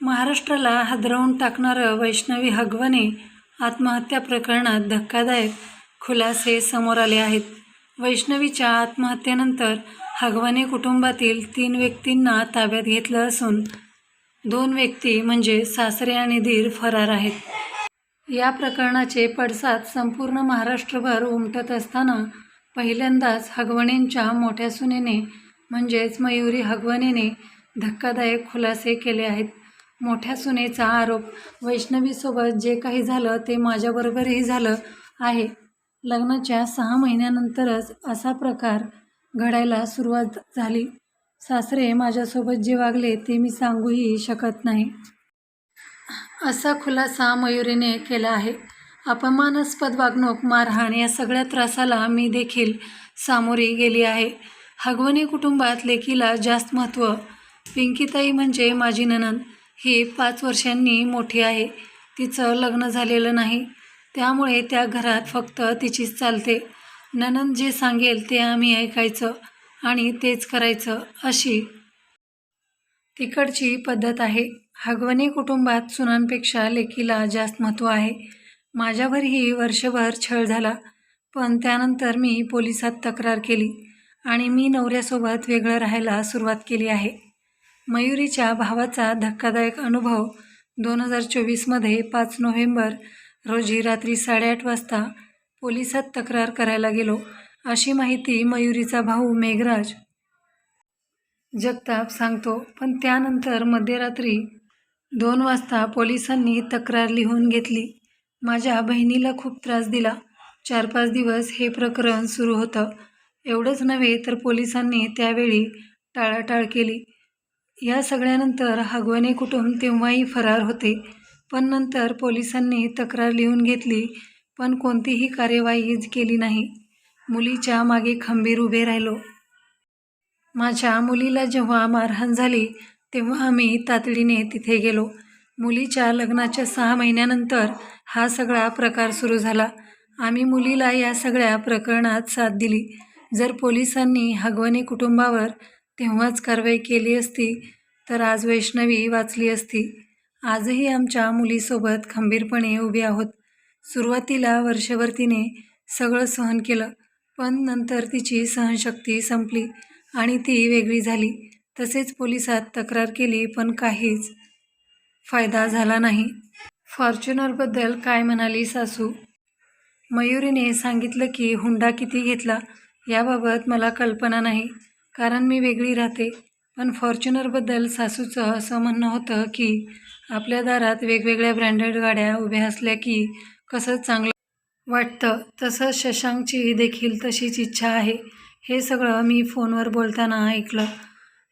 महाराष्ट्राला हादरवून टाकणारं वैष्णवी हगवणे आत्महत्या प्रकरणात धक्कादायक खुलासे समोर आले आहेत. वैष्णवीच्या आत्महत्येनंतर हगवणे कुटुंबातील तीन व्यक्तींना ताब्यात घेतलं असून दोन व्यक्ती म्हणजे सासरे आणि दीर फरार आहेत. या प्रकरणाचे पडसाद संपूर्ण महाराष्ट्रभर उमटत असताना पहिल्यांदाच हगवणेंच्या मोठ्या सुनेने म्हणजेच मयुरी हगवणेने धक्कादायक खुलासे केले आहेत. मोठ्या सुनेचा आरोप वैष्णवीसोबत जे काही झालं ते माझ्याबरोबरही झालं आहे. लग्नाच्या सहा महिन्यानंतरच असा प्रकार घडायला सुरुवात झाली. सासरे माझ्यासोबत जे वागले ते मी सांगूही शकत नाही. असा खुलासा मयुरीने केला आहे. अपमानास्पद वागणूक मारहाण या सगळ्या त्रासाला मी देखील सामोरी गेली आहे. हगवणी कुटुंबात लेकीला जास्त महत्त्व पिंकीताई म्हणजे माझी ननंद हे पाच वर्षांनी मोठी आहे. तिचं लग्न झालेलं नाही. त्यामुळे त्या घरात फक्त तिचीच चालते. ननंद जे सांगेल ते आम्ही ऐकायचं आणि तेच करायचं अशी तिकडची पद्धत आहे. हगवणी कुटुंबात सुनांपेक्षा लेकीला जास्त महत्त्व आहे. माझ्यावरही वर्षभर छळ झाला पण त्यानंतर मी पोलिसात तक्रार केली आणि मी नवऱ्यासोबत वेगळं राहायला सुरुवात केली आहे. मयुरीच्या भावाचा धक्कादायक अनुभव दोन हजार चोवीसमध्ये पाच नोव्हेंबर रोजी रात्री साडेआठ वाजता पोलिसात तक्रार करायला गेलो अशी माहिती मयुरीचा भाऊ मेघराज जगताप सांगतो. पण त्यानंतर मध्यरात्री दोन वाजता पोलिसांनी तक्रार लिहून घेतली. माझ्या बहिणीला खूप त्रास दिला. चार पाच दिवस हे प्रकरण सुरू होतं. एवढंच नव्हे तर पोलिसांनी त्यावेळी टाळाटाळ केली. या सगळ्यानंतर हगवणे कुटुंब तेव्हाही फरार होते. पण नंतर पोलिसांनी तक्रार लिहून घेतली पण कोणतीही कार्यवाही केली नाही. मुलीच्या मागे खंबीर उभे राहिलो. माझ्या मुलीला जेव्हा मारहाण झाली तेव्हा आम्ही तातडीने तिथे गेलो. मुलीच्या लग्नाच्या सहा महिन्यानंतर हा सगळा प्रकार सुरू झाला. आम्ही मुलीला या सगळ्या प्रकरणात साथ दिली. जर पोलिसांनी हगवणे कुटुंबावर तेव्हाच कारवाई केली असती तर आज वैष्णवी वाचली असती. आजही आमच्या मुलीसोबत खंबीरपणे उभे आहोत. सुरुवातीला वर्षभर तिने सगळं सहन केलं पण नंतर तिची सहनशक्ती संपली आणि ती वेगळी झाली. तसेच पोलिसात तक्रार केली पण काहीच फायदा झाला नाही. फॉर्च्युनरबद्दल काय म्हणाली सासू? मयुरीने सांगितलं की हुंडा किती घेतला याबाबत मला कल्पना नाही. कारण मी वेगळी राहते. पण फॉर्च्युनरबद्दल सासूचं असं म्हणणं होतं की आपल्या दारात वेगवेगळ्या ब्रँडेड गाड्या उभ्या असल्या की कसं चांगलं वाटतं तसं शशांकची देखील तशीच इच्छा आहे. हे सगळं मी फोनवर बोलताना ऐकलं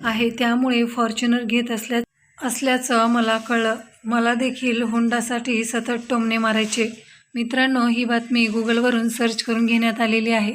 आहे. त्यामुळे फॉर्च्युनर घेत असल्या असल्याचं मला कळलं. मला देखील हुंडासाठी सतत टोमणे मारायचे. मित्रांनो ही बातमी गुगलवरून सर्च करून घेण्यात आलेली आहे.